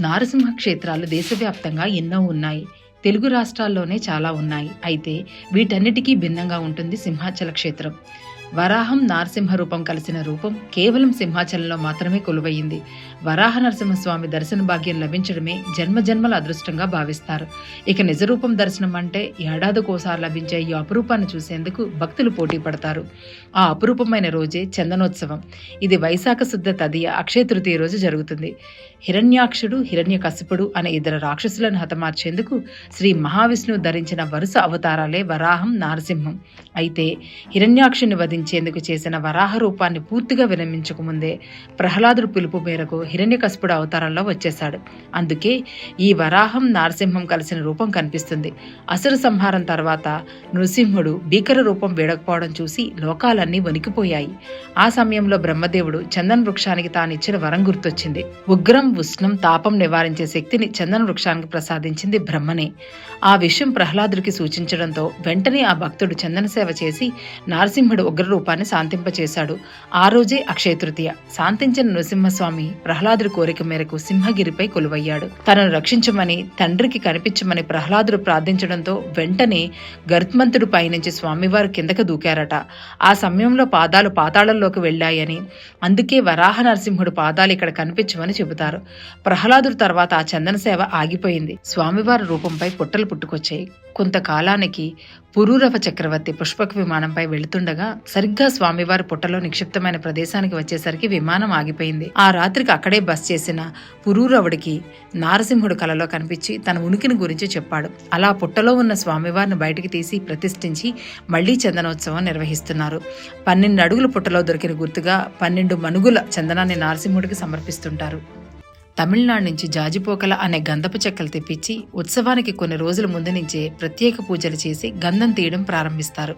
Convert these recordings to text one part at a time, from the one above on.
నారసింహ క్షేత్రాలు దేశవ్యాప్తంగా ఎన్నో ఉన్నాయి. తెలుగు రాష్ట్రాల్లోనే చాలా ఉన్నాయి. అయితే వీటన్నిటికీ భిన్నంగా ఉంటుంది సింహాచల క్షేత్రం. వరాహం నారసింహ రూపం కలిసిన రూపం కేవలం సింహాచలంలో మాత్రమే కొలువయింది వరాహ నరసింహస్వామి దర్శన భాగ్యం లభించడమే జన్మ జన్మల అదృష్టంగా భావిస్తారు. ఇక నిజరూపం దర్శనం అంటే ఏడాదికోసారి లభించే ఈ అపురూపాన్ని చూసేందుకు భక్తులు పోటీ పడతారు. ఆ అపురూపమైన రోజే చందనోత్సవం. ఇది వైశాఖ శుద్ధ తదియ అక్షయ తృతీయ రోజు జరుగుతుంది. హిరణ్యాక్షుడు హిరణ్యకశిపుడు అనే ఇద్దరు రాక్షసులను హతమార్చేందుకు శ్రీ మహావిష్ణువు ధరించిన వరుస అవతారాలే వరాహం నారసింహం. అయితే హిరణ్యాక్షుని వధించేందుకు చేసిన వరాహ రూపాన్ని పూర్తిగా విరమించకముందే ప్రహ్లాదుడు పిలుపు మేరకు హిరణ్యకశిపుడు అవతారంలో వచ్చేశాడు. అందుకే ఈ వరాహం నారసింహం కలిసిన రూపం కనిపిస్తుంది. అసుర సంహారం తర్వాత నృసింహుడు భీకర రూపం వీడకపోవడం చూసి లోకాలన్నీ వణికిపోయాయి. ఆ సమయంలో బ్రహ్మదేవుడు చందన వృక్షానికి తానిచ్చిన వరం గుర్తొచ్చింది. ఉగ్రం ఉష్ణం తాపం నివారించే శక్తిని చందన వృక్షానికి ప్రసాదించింది బ్రహ్మనే. ఆ విషయం ప్రహ్లాదుడికి సూచించడంతో వెంటనే ఆ భక్తుడు చందన సేవ చేసి నారసింహుడు ఉగ్ర రూపాన్ని శాంతింపచేశాడు. ఆ రోజే అక్షయ తృతీయ శాంతించిన నృసింహస్వామి ప్రహ్లాదుడి కోరిక మేరకు సింహగిరిపై కొలువయ్యాడు. తనను రక్షించమని తండ్రికి కనిపించమని ప్రహ్లాదుడు ప్రార్థించడంతో వెంటనే గరుత్మంతుడు పైనుంచి స్వామివారు కిందకు దూకారట. ఆ సమయంలో పాదాలు పాతాళంలోకి వెళ్ళాయని అందుకే వరాహ నరసింహుడు పాదాలు ఇక్కడ కనిపించమని చెబుతారు. ప్రహ్లాదుడు తర్వాత ఆ చందన సేవ ఆగిపోయింది. స్వామివారి రూపంపై పుట్టలు పుట్టుకొచ్చాయి. కొంతకాలానికి పురూరవ చక్రవర్తి పుష్పక విమానంపై వెళుతుండగా సరిగ్గా స్వామివారి పుట్టలో నిక్షిప్తమైన ప్రదేశానికి వచ్చేసరికి విమానం ఆగిపోయింది. ఆ రాత్రికి అక్కడే బస్ చేసిన పురూరవుడికి నారసింహుడు కలలో కనిపించి తన ఉనికిని గురించి చెప్పాడు. అలా పుట్టలో ఉన్న స్వామివారిని బయటికి తీసి ప్రతిష్ఠించి మళ్ళీ చందనోత్సవం నిర్వహిస్తున్నారు. పన్నెండు అడుగుల పుట్టలో దొరికిన గుర్తుగా పన్నెండు మనుగుల చందనాన్ని నారసింహుడికి సమర్పిస్తుంటారు. తమిళనాడు నుంచి జాజిపోకల అనే గంధపు చెక్కలు తెప్పించి ఉత్సవానికి కొన్ని రోజుల ముందు నుంచే ప్రత్యేక పూజలు చేసి గంధం తీయడం ప్రారంభిస్తారు.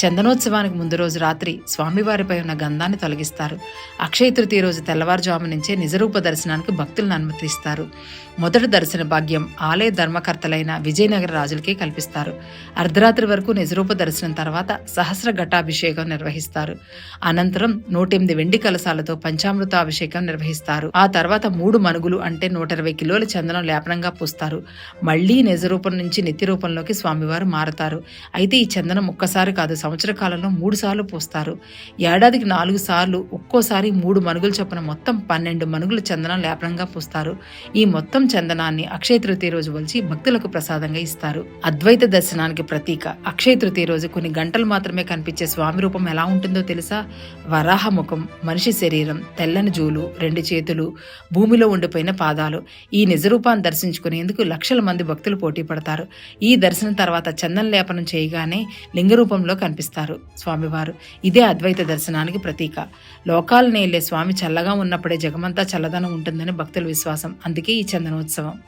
చందనోత్సవానికి ముందు రోజు రాత్రి స్వామివారిపై ఉన్న గంధాన్ని తొలగిస్తారు. అక్షయ తృతీయ రోజు తెల్లవారుజాము నుంచే నిజరూప దర్శనానికి భక్తులను అనుమతిస్తారు. మొదటి దర్శన భాగ్యం ఆలయ ధర్మకర్తలైన విజయనగర రాజులకే కల్పిస్తారు. అర్ధరాత్రి వరకు నిజరూప దర్శనం తర్వాత సహస్ర ఘటాభిషేకం నిర్వహిస్తారు. అనంతరం నూటెనిమిది వెండి కలశాలతో పంచామృత అభిషేకం నిర్వహిస్తారు. ఆ తర్వాత మూడు మనుగులు అంటే నూట ఇరవై కిలోల చందనం లేపనంగా పూస్తారు. మళ్ళీ నిజరూపం నుంచి నిత్య రూపంలోకి స్వామివారు మారతారు. అయితే ఈ చందనం ఒక్కసారి కాదు సంవత్సర కాలంలో మూడు సార్లు పూస్తారు. ఏడాదికి నాలుగు సార్లు ఒక్కోసారి మూడు మనుగులు చొప్పున మొత్తం పన్నెండు మనుగులు చందనం లేపనంగా పూస్తారు. ఈ మొత్తం చందనాన్ని అక్షయ తృతీయ రోజు వలిచి భక్తులకు ప్రసాదంగా ఇస్తారు. అద్వైత దర్శనానికి ప్రతీక అక్షయ తృతీయ రోజు కొన్ని గంటలు మాత్రమే కనిపించే స్వామి రూపం ఎలా ఉంటుందో తెలుసా? వరాహ ముఖం మనిషి శరీరం తెల్లని జూలు రెండు చేతులు భూమిలో ఉండిపోయిన పాదాలు. ఈ నిజరూపాన్ని దర్శించుకునేందుకు లక్షల మంది భక్తులు పోటీ పడతారు. ఈ దర్శనం తర్వాత చందన లేపనం చేయగానే లింగ రూపంలో కనిపిస్తారు. స్వామివారు ఇదే అద్వైత దర్శనానికి ప్రతీక. లోకాలను నేలే స్వామి చల్లగా ఉన్నప్పుడే జగమంతా చల్లదనం ఉంటుందని భక్తుల విశ్వాసం. అందుకే ఈ చందనోత్సవం.